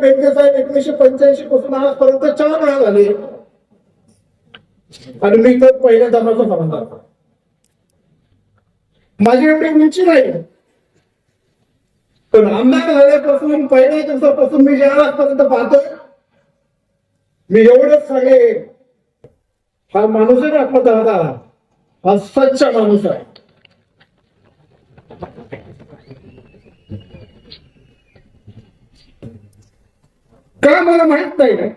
बेनके साहेब एकोणीशे पंच्याऐंशी पासून आजपर्यंत चार वेळा झाले. आणि मी तर पहिल्या दमाचा समजणार माझी एवढी उंची नाही. पण आमदार झाल्यापासून पहिल्या दिवसापासून मी ज्या आजपर्यंत पाहतोय मी एवढंच सांगेन. हा माणूस आहे ना आपला दादा. हा सच्चा माणूस आहे. मला माहीत नाही.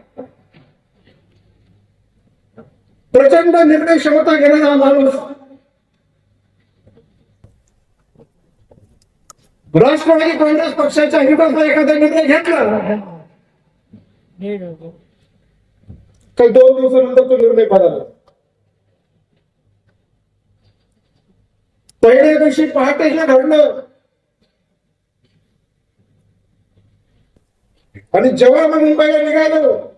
प्रचंड निर्णय क्षमता घेणारा माणूस राष्ट्रवादी काँग्रेस पक्षाच्या विरोधात एखादा निर्णय घेतला. काही दोन दिवसानंतर तो निर्णय बदलला. पहिल्या दिवशी पहाटेला घडलं आणि जेव्हा मग मुंबईला निघालो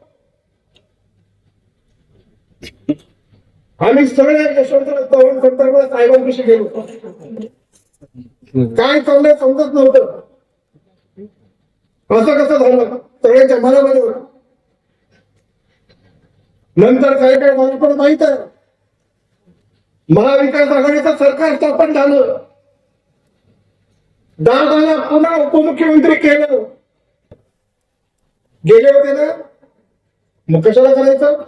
आम्ही सगळे यशवंतराव चव्हाण संदर्भात साहेबांपाशी गेलो. काय चाललंय समजत नव्हतं. असं कसं झालं? सगळ्यांच्या मनामध्ये होत. नंतर काय काय झालं पण माहीत आहे. महाविकास आघाडीचं सरकार स्थापन झालं. दादाला पुन्हा उपमुख्यमंत्री केलं. गेले होते ना? मग कशाला करायचं?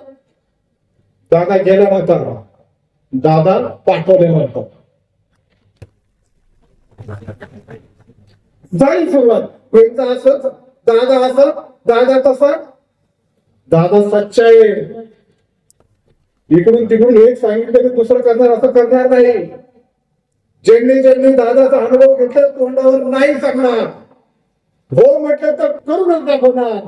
दादा गेला नव्हता दादा पाठवले नव्हतं. जाईल सुरुवात. कोणतं असत दादा असं दादा तसा. दादा सच्चा आहे. इकडून तिकडून एक सांगितलं की दुसरं करणार असं करणार नाही. ज्यांनी ज्यांनी दादाचा अनुभव घेतला तोंडावर नाही सांगणार. हो म्हटलं तर करूनच दाखवणार.